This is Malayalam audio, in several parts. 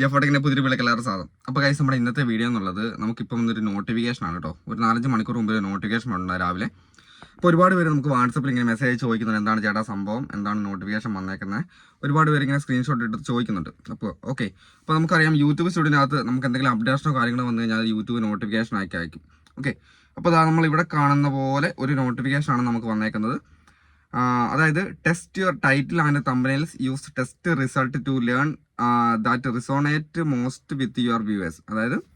ജഫോട്ടിങ്ങിന്റെ പുതിയൊരു വിളക്ക് കളർ സാധനം. അപ്പോൾ കൈസ് നമ്മുടെ ഇന്നത്തെ വീഡിയോ എന്നുള്ളത് നമുക്കിപ്പം വന്നൊരു നോട്ടിഫിക്കേഷൻ ആണ് കേട്ടോ. ഒരു നാലഞ്ച് മണിക്കൂർ മുമ്പ് ഒരു നോട്ടിഫിക്കേഷൻ ഉണ്ട് രാവിലെ. അപ്പോൾ ഒരുപാട് പേര് നമുക്ക് വാട്സപ്പിൽ ഇങ്ങനെ മെസ്സേജ് ചോദിക്കുന്നുണ്ട്. എന്താണ് ചേട്ടാ സംഭവം? എന്താണ് നോട്ടിഫിക്കേഷൻ വന്നേക്കുന്നത് ഒരുപാട് പേര് ഇങ്ങനെ സ്ക്രീൻഷോട്ട് എടുത്ത് ചോദിക്കുന്നുണ്ട്. അപ്പോൾ ഓക്കെ അപ്പോൾ നമുക്കറിയാം യൂട്യൂബ് സ്റ്റുഡിയോനകത്ത് നമുക്ക് എന്തെങ്കിലും അപ്ഡേഷനോ കാര്യങ്ങളോ വന്നു കഴിഞ്ഞാൽ യൂട്യൂബ് നോട്ടിഫിക്കേഷൻ ആക്കി അയക്കും. ഓക്കെ അപ്പോൾ അതാ നമ്മൾ ഇവിടെ കാണുന്ന പോലെ ഒരു നോട്ടിഫിക്കേഷൻ ആണ് നമുക്ക് വന്നേക്കുന്നത്. അതായത് test your title and thumbnails use test result to learn that resonate most with your viewers അതായത്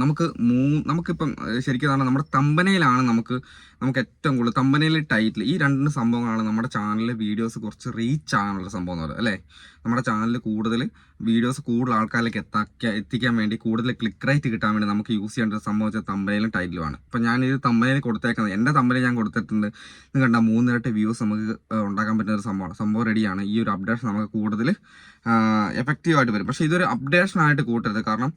നമുക്ക് മൂ നമുക്കിപ്പം ശരിക്കും പറഞ്ഞാൽ നമ്മുടെ തമ്പനയിലാണ് നമുക്ക് നമുക്ക് ഏറ്റവും കൂടുതൽ തമ്പനയിൽ ടൈറ്റിൽ ഈ രണ്ട് സംഭവങ്ങളാണ് നമ്മുടെ ചാനലിലെ വീഡിയോസ് കുറച്ച് റീച്ച് ആകാനുള്ള സംഭവം എന്ന് പറയുന്നത് അല്ലേ? നമ്മുടെ ചാനലിൽ കൂടുതൽ വീഡിയോസ് കൂടുതൽ ആൾക്കാരിലേക്ക് എത്താക്കാൻ എത്തിക്കാൻ വേണ്ടി കൂടുതൽ ക്ലിക്ക് റേറ്റ് കിട്ടാൻ വേണ്ടി നമുക്ക് യൂസ് ചെയ്യേണ്ട സംഭവം വെച്ചാൽ തമ്പനയിലും ടൈറ്റിലുമാണ് ഇപ്പം ഞാൻ ഇത് തമ്പനയിൽ കൊടുത്തേക്കുന്നത് എന്റെ തമ്പനയിൽ ഞാൻ കൊടുത്തിട്ടുണ്ട് നിങ്ങൾ കണ്ട മൂന്നിരട്ടി വ്യൂസ് നമുക്ക് ഉണ്ടാക്കാൻ പറ്റുന്ന ഒരു സംഭവമാണ്. സംഭവം റെഡിയാണ് ഈ ഒരു അപ്ഡേഷൻ നമുക്ക് കൂടുതൽ എഫക്റ്റീവായിട്ട് വരും. പക്ഷേ ഇതൊരു അപ്ഡേഷനായിട്ട് കൂട്ടരുത്. കാരണം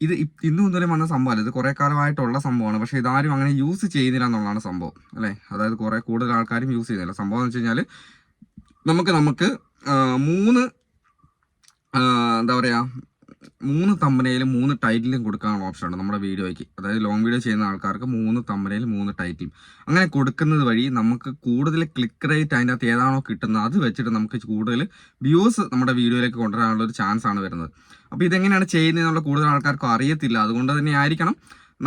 ഇത് ഇന്ന് മുതലേ വന്ന സംഭവമല്ല. ഇത് കുറെ കാലമായിട്ടുള്ള സംഭവമാണ്. പക്ഷേ ഇതാരും അങ്ങനെ യൂസ് ചെയ്യുന്നില്ല എന്നുള്ളതാണ് സംഭവം. അല്ലേ? അതായത് കുറെ കൂടുതൽ ആൾക്കാരും യൂസ് ചെയ്യുന്നില്ല. സംഭവം എന്ന് വെച്ച് കഴിഞ്ഞാൽ നമുക്ക് നമുക്ക് മൂന്ന് എന്താ പറയാ മൂന്ന് തമ്പനയിലും മൂന്ന് ടൈറ്റിലും കൊടുക്കാനുള്ള ഓപ്ഷൻ ഉണ്ട് നമ്മുടെ വീഡിയോയ്ക്ക്. അതായത് ലോങ് വീഡിയോ ചെയ്യുന്ന ആൾക്കാർക്ക് മൂന്ന് തമ്പനയിൽ മൂന്ന് ടൈറ്റിലും അങ്ങനെ കൊടുക്കുന്നത് വഴി നമുക്ക് കൂടുതൽ ക്ലിക്ക് റേറ്റ് അതിന്റെ അകത്ത് ഏതാണോ കിട്ടുന്നത് അത് വെച്ചിട്ട് നമുക്ക് കൂടുതൽ വ്യൂസ് നമ്മുടെ വീഡിയോയിലേക്ക് കൊണ്ടുവരാനുള്ള ഒരു ചാൻസ് ആണ് വരുന്നത്. അപ്പോൾ ഇതെങ്ങനെയാണ് ചെയ്യുന്നതെന്നുള്ള കൂടുതൽ ആൾക്കാർക്കും അറിയത്തില്ല. അതുകൊണ്ട് തന്നെ ആയിരിക്കണം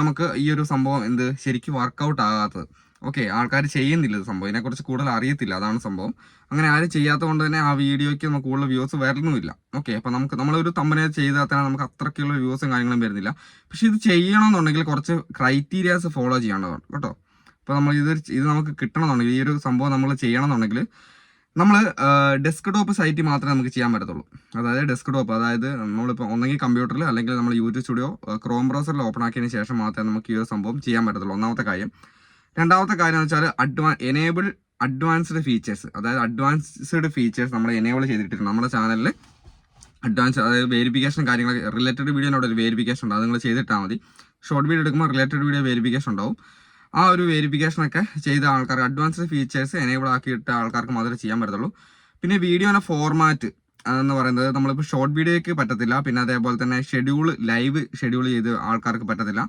നമുക്ക് ഈ ഒരു സംഭവം എന്ത് ശരിക്കും വർക്കൗട്ട് ആകാത്തത്. ഓക്കെ ആൾക്കാർ ചെയ്യുന്നില്ല സംഭവം. ഇതിനെക്കുറിച്ച് കൂടുതൽ അറിയത്തില്ല. അതാണ് സംഭവം. അങ്ങനെ ആരും ചെയ്യാത്തത് കൊണ്ട് തന്നെ ആ വീഡിയോയ്ക്ക് നമുക്ക് കൂടുതൽ വ്യൂസ് വരണമെന്നില്ല. ഓക്കെ അപ്പോൾ നമുക്ക് നമ്മളൊരു തമ്പനെ ചെയ്താൽ തന്നെ നമുക്ക് അത്രയ്ക്കുള്ള വ്യൂസും കാര്യങ്ങളും വരുന്നില്ല. പക്ഷെ ഇത് ചെയ്യണമെന്നുണ്ടെങ്കിൽ കുറച്ച് ക്രൈറ്റീരിയാസ് ഫോളോ ചെയ്യേണ്ടതാണ് കേട്ടോ. അപ്പോൾ നമ്മൾ ഇത് ഇത് നമുക്ക് കിട്ടണമെന്നുണ്ടെങ്കിൽ ഈ ഒരു സംഭവം നമ്മൾ ചെയ്യണമെന്നുണ്ടെങ്കിൽ നമ്മൾ ഡെസ്ക് ടോപ്പ് സൈറ്റിൽ മാത്രമേ നമുക്ക് ചെയ്യാൻ പറ്റത്തുള്ളൂ. അതായത് ഡെസ്ക് ടോപ്പ് അതായത് നമ്മളിപ്പോൾ ഒന്നെങ്കിൽ കമ്പ്യൂട്ടറിൽ അല്ലെങ്കിൽ നമ്മൾ യൂട്യൂബ് സ്റ്റുഡിയോ ക്രോം ബ്രൗസറിൽ ഓപ്പൺ ആക്കിയതിന് ശേഷം മാത്രമേ നമുക്ക് ഈ ഒരു സംഭവം ചെയ്യാൻ പറ്റത്തുള്ളൂ. ഒന്നാമത്തെ കാര്യം. രണ്ടാമത്തെ കാര്യം എന്ന് വെച്ചാൽ അഡ്വാ എനേബിൾ അഡ്വാൻസ്ഡ് ഫീച്ചേഴ്സ് അതായത് അഡ്വാൻസ്ഡ് ഫീച്ചേഴ്സ് നമ്മൾ എനേബിൾ ചെയ്തിട്ടുണ്ട് നമ്മുടെ ചാനലിൽ അഡ്വാൻസ് അതായത് വേരിഫിക്കേഷൻ കാര്യങ്ങൾ റിലേറ്റഡ് വീഡിയോനോട് ഒരു വേരിഫിക്കേഷൻ ഉണ്ട്. അത് നിങ്ങൾ ചെയ്തിട്ടാൽ മതി. ഷോർട്ട് വീഡിയോ എടുക്കുമ്പോൾ റിലേറ്റഡ് വീഡിയോ വേരിഫിക്കേഷൻ ഉണ്ടാവും. ആ ഒരു വേരിഫിക്കേഷനൊക്കെ ചെയ്ത ആൾക്കാർ അഡ്വാൻസ്ഡ് ഫീച്ചേഴ്സ് എനേബിൾ ആക്കിയിട്ട് ആൾക്കാർക്ക് മാത്രമേ ചെയ്യാൻ പറ്റത്തുള്ളൂ. പിന്നെ വീഡിയോയുടെ ഫോർമാറ്റ് എന്ന് പറയുന്നത് നമ്മളിപ്പോൾ ഷോർട്ട് വീഡിയോയ്ക്ക് പറ്റത്തില്ല. പിന്നെ അതേപോലെ തന്നെ ഷെഡ്യൂൾ ലൈവ് ഷെഡ്യൂൾ ചെയ്ത് ആൾക്കാർക്ക് പറ്റത്തില്ല.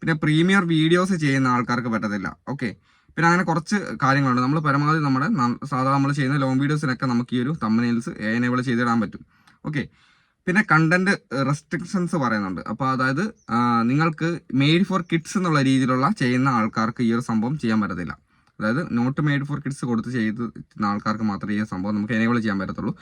പിന്നെ പ്രീമിയർ വീഡിയോസ് ചെയ്യുന്ന ആൾക്കാർക്ക് പറ്റത്തില്ല. ഓക്കെ. പിന്നെ അങ്ങനെ കുറച്ച് കാര്യങ്ങളുണ്ട്. നമ്മൾ പരമാവധി നമ്മുടെ സാധാരണ നമ്മൾ ചെയ്യുന്ന ലോങ് വീഡിയോസിനൊക്കെ നമുക്ക് ഈ ഒരു തമ്മനെയിൽസ് എനേബിൾ ചെയ്തിടാൻ പറ്റും. ഓക്കെ. പിന്നെ കണ്ടന്റ് റെസ്ട്രിക്ഷൻസ് പറയുന്നുണ്ട്. അപ്പോൾ അതായത് നിങ്ങൾക്ക് മെയ്ഡ് ഫോർ കിഡ്സ് എന്നുള്ള രീതിയിലുള്ള ചെയ്യുന്ന ആൾക്കാർക്ക് ഈ ഒരു സംഭവം ചെയ്യാൻ പറ്റത്തില്ല. അതായത് നോട്ട് മെയ്ഡ് ഫോർ കിഡ്സ് കൊടുത്ത് ചെയ്ത് ആൾക്കാർക്ക് മാത്രമേ ഈ സംഭവം നമുക്ക് എനേബിൾ ചെയ്യാൻ പറ്റത്തുള്ളൂ.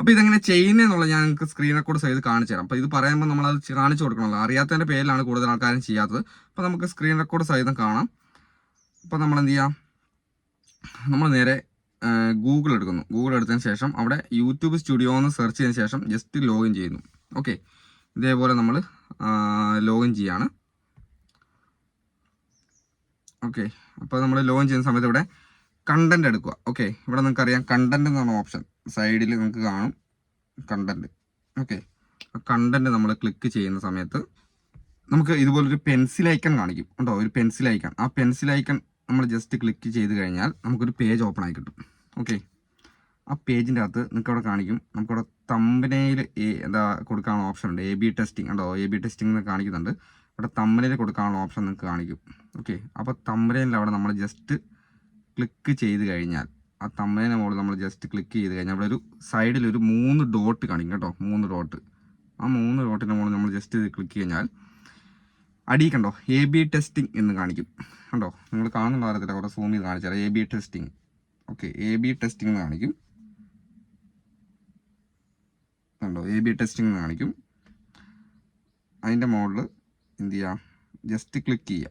അപ്പോൾ ഇതെങ്ങനെ ചെയ്യുന്നതെന്നുള്ള ഞാൻ നിങ്ങൾക്ക് സ്ക്രീൻ റെക്കോർഡ് ചെയ്ത് കാണിച്ചു തരാം. അപ്പോൾ ഇത് പറയുമ്പോൾ നമ്മൾ അത് കാണിച്ചു കൊടുക്കണമല്ലോ. അറിയാത്തതിന്റെ പേരിലാണ് കൂടുതൽ ആൾക്കാരും ചെയ്യാത്തത്. അപ്പോൾ നമുക്ക് സ്ക്രീൻ റെക്കോർഡ് സഹിതം കാണാം. അപ്പോൾ നമ്മൾ എന്ത് ചെയ്യാം? നമ്മൾ നേരെ ഗൂഗിൾ എടുക്കുന്നു. ഗൂഗിൾ എടുത്തതിന് ശേഷം അവിടെ യൂട്യൂബ് സ്റ്റുഡിയോ എന്ന് സെർച്ച് ചെയ്തതിന് ശേഷം ജസ്റ്റ് ലോഗിൻ ചെയ്യുന്നു. ഓക്കെ ഇതേപോലെ നമ്മൾ ലോഗിൻ ചെയ്യാണ്. ഓക്കെ അപ്പോൾ നമ്മൾ ലോഗിൻ ചെയ്യുന്ന സമയത്ത് ഇവിടെ കണ്ടന്റ് എടുക്കുക. ഓക്കെ ഇവിടെ നിങ്ങൾക്ക് അറിയാം കണ്ടന്റ് എന്നാണ് ഓപ്ഷൻ സൈഡിൽ നിങ്ങൾക്ക് കാണും കണ്ടന്റ് ഓക്കെ കണ്ടന്റ് നമ്മൾ ക്ലിക്ക് ചെയ്യുന്ന സമയത്ത് നമുക്ക് ഇതുപോലൊരു പെൻസിൽ ഐക്കൺ കാണിക്കും. ഉണ്ടോ ഒരു പെൻസിൽ ഐക്കൺ ആ പെൻസിൽ ഐക്കൺ നമ്മൾ ജസ്റ്റ് ക്ലിക്ക് ചെയ്ത് കഴിഞ്ഞാൽ നമുക്കൊരു പേജ് ഓപ്പൺ ആയി കിട്ടും. ഓക്കെ ആ പേജിന്റെ അകത്ത് നിങ്ങൾക്ക് അവിടെ കാണിക്കും. നമുക്കവിടെ തമ്പനയിൽ എന്താ കൊടുക്കാനുള്ള ഓപ്ഷൻ ഉണ്ട്. എ ബി ടെസ്റ്റിംഗ് ഉണ്ടോ എ ബി ടെസ്റ്റിംഗ് എന്ന് കാണിക്കുന്നുണ്ട്. അവിടെ തമ്പനയിൽ കൊടുക്കാനുള്ള ഓപ്ഷൻ നിങ്ങൾക്ക് കാണിക്കും. ഓക്കെ അപ്പോൾ തമ്പനയിൽ അവിടെ നമ്മൾ ജസ്റ്റ് ക്ലിക്ക് ചെയ്ത് കഴിഞ്ഞാൽ ആ തമ്മേനെ മുകളിൽ നമ്മൾ ജസ്റ്റ് ക്ലിക്ക് ചെയ്ത് കഴിഞ്ഞാൽ അവിടെ ഒരു സൈഡിൽ ഒരു മൂന്ന് ഡോട്ട് കാണിക്കും കേട്ടോ മൂന്ന് ഡോട്ട് ആ മൂന്ന് ഡോട്ടിന്റെ മുകളിൽ നമ്മൾ ജസ്റ്റ് ഇത് ക്ലിക്ക് കഴിഞ്ഞാൽ അടിയിൽ കണ്ടോ എ ബി ടെസ്റ്റിംഗ് എന്ന് കാണിക്കും. കണ്ടോ നിങ്ങൾ കാണുന്നുണ്ടോ അറിയത്തില്ല കുറേ സൂം ചെയ്ത് കാണിച്ചാൽ A B testing okay A B testing എന്ന് കാണിക്കും. കണ്ടോ എ ബി ടെസ്റ്റിംഗ് എന്ന് കാണിക്കും. അതിന്റെ മുകളിൽ എന്ത് ചെയ്യുക ജസ്റ്റ് ക്ലിക്ക് ചെയ്യുക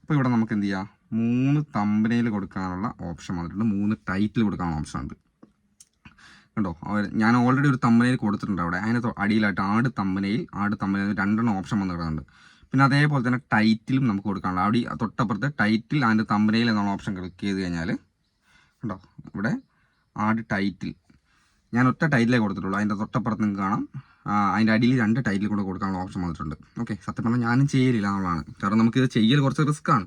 അപ്പോൾ ഇവിടെ നമുക്ക് എന്ത് ചെയ്യാം മൂന്ന് തമ്പനയിൽ കൊടുക്കാനുള്ള ഓപ്ഷൻ വന്നിട്ടുണ്ട്. മൂന്ന് ടൈറ്റിൽ കൊടുക്കാനുള്ള ഓപ്ഷൻ ഉണ്ട്. കണ്ടോ? ഞാൻ ഓൾറെഡി ഒരു തമ്പനയിൽ കൊടുത്തിട്ടുണ്ട് അവിടെ. അതിന് തൊ- അടിയിലായിട്ട് ആട് തമ്പനയിൽ ആട് തമ്പനയിൽ രണ്ടെണ്ണം ഓപ്ഷൻ വന്ന് കിടക്കുന്നുണ്ട്. പിന്നെ അതേപോലെ തന്നെ ടൈറ്റിലും നമുക്ക് കൊടുക്കാനുള്ള. അവിടെ തൊട്ടപ്പുറത്ത് ടൈറ്റിൽ ആൻഡ് തമ്പനയിൽ എന്നുള്ള ഓപ്ഷൻ ക്ലിക്ക് ചെയ്ത് കഴിഞ്ഞാൽ കണ്ടോ? ഇവിടെ ആട് ടൈറ്റിൽ ഞാൻ ഒറ്റ ടൈറ്റിലേ കൊടുത്തിട്ടുള്ളൂ. അതിന്റെ തൊട്ടപ്പുറത്ത് നിങ്ങൾക്ക് കാണാം. അതിന്റെ അടിയിൽ രണ്ട് ടൈറ്റിൽ കൂടെ കൊടുക്കാനുള്ള ഓപ്ഷൻ വന്നിട്ടുണ്ട്. ഓക്കെ സത്യം പറഞ്ഞാൽ ഞാനും ചെയ്യലില്ല എന്നുള്ളതാണ്. കാരണം നമുക്കിത് ചെയ്യൽ കുറച്ച് റിസ്ക്കാണ്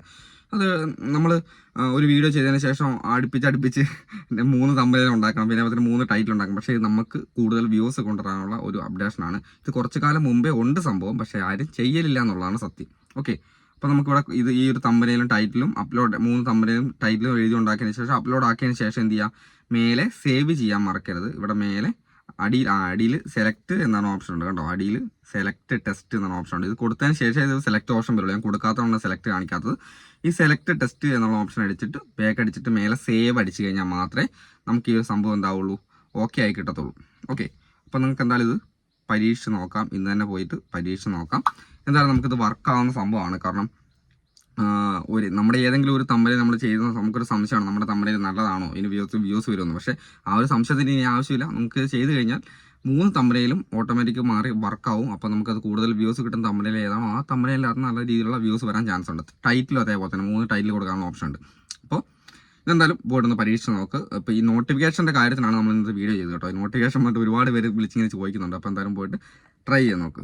അത് നമ്മൾ ഒരു വീഡിയോ ചെയ്തതിന് ശേഷം അടുപ്പിച്ച് അടുപ്പിച്ച് മൂന്ന് തമ്പനയിൽ ഉണ്ടാക്കണം. പിന്നെ അതിന് മൂന്ന് ടൈറ്റിൽ ഉണ്ടാക്കണം. പക്ഷേ നമുക്ക് കൂടുതൽ വ്യൂസ് കൊണ്ടുവരാനുള്ള ഒരു അപ്ഡേഷനാണ് ഇത് കുറച്ച് കാലം മുമ്പേ ഉണ്ട് സംഭവം. പക്ഷേ ആരും ചെയ്യലില്ല എന്നുള്ളതാണ് സത്യം. ഓക്കെ. അപ്പോൾ നമുക്കിവിടെ ഇത് ഈ ഒരു തമ്പനയിലും ടൈറ്റിലും അപ്ലോഡ് മൂന്ന് തമ്പനയിലും ടൈറ്റിലും എഴുതി ഉണ്ടാക്കിയതിന് ശേഷം അപ്ലോഡ് ആക്കിയതിന് ശേഷം എന്ത് ചെയ്യുക മേലെ സേവ് ചെയ്യാൻ മറക്കരുത്. ഇവിടെ മേലെ അടിയിൽ ആ അടിയിൽ സെലക്ട് എന്നാണ് ഓപ്ഷൻ ഉണ്ട് കേട്ടോ. അടിയിൽ സെലക്ട് ടെസ്റ്റ് എന്നാണ് ഓപ്ഷൻ ഉണ്ട്. ഇത് കൊടുത്തതിന് ശേഷം ഇത് സെലക്ട് ഓപ്ഷൻ വരുള്ളൂ. ഞാൻ കൊടുക്കാത്തതുകൊണ്ട് സെലക്ട് കാണിക്കാത്തത്. ഈ സെലക്ട് ടെസ്റ്റ് എന്നുള്ള ഓപ്ഷൻ അടിച്ചിട്ട് ബാക്ക് അടിച്ചിട്ട് മേലെ സേവ് അടിച്ചു കഴിഞ്ഞാൽ മാത്രമേ നമുക്ക് ഈ ഒരു സംഭവം എന്താവുള്ളൂ. ഓക്കെ ആയി കിട്ടത്തുള്ളൂ. ഓക്കെ അപ്പോൾ നിങ്ങൾക്ക് എന്തായാലും ഇത് പരീക്ഷ നോക്കാം. ഇന്ന് തന്നെ പോയിട്ട് പരീക്ഷ നോക്കാം. എന്തായാലും നമുക്കിത് വർക്കാവുന്ന സംഭവമാണ്. കാരണം ഒരു നമ്മുടെ ഏതെങ്കിലും ഒരു തമ്പനിൽ നമ്മൾ ചെയ്യുന്ന നമുക്കൊരു സംശയമാണ്. നമ്മുടെ തമ്പനിൽ നല്ലതാണോ? ഇനി വ്യൂസ് വ്യൂസ് വരുമെന്ന്. പക്ഷേ ആ ഒരു സംശയത്തിന് ഇനി ആവശ്യമില്ല. നമുക്ക് ചെയ്ത് കഴിഞ്ഞാൽ മൂന്ന് തമ്പനയിലും ഓട്ടോമാറ്റിക് മാറി വർക്കാവും അപ്പോൾ നമുക്കത് കൂടുതൽ വ്യൂസ് കിട്ടുന്ന തമ്പനയിൽ ഏതാണോ ആ തമ്പനയിലകത്ത് നല്ല രീതിയിലുള്ള വ്യൂസ് വരാൻ ചാൻസ് ഉണ്ട്. ടൈറ്റിലും അതേപോലെ തന്നെ മൂന്ന് ടൈറ്റിൽ കൊടുക്കാനുള്ള ഓപ്ഷൻ ഉണ്ട്. അപ്പോൾ ഇതെന്തായാലും പോയിട്ടൊന്ന് പരീക്ഷിച്ച് നോക്ക്. അപ്പോൾ ഈ നോട്ടിഫിക്കേഷന്റെ കാര്യത്തിലാണ് നമ്മൾ ഇന്നത്തെ വീഡിയോ ചെയ്തത് കേട്ടോ. നോട്ടിഫിക്കേഷൻ വന്നിട്ട് ഒരുപാട് പേര് വിളിച്ചിങ്ങനെ ചോദിക്കുന്നുണ്ട്. അപ്പോൾ എന്തായാലും പോയിട്ട് ട്രൈ ചെയ്ത് നോക്ക്.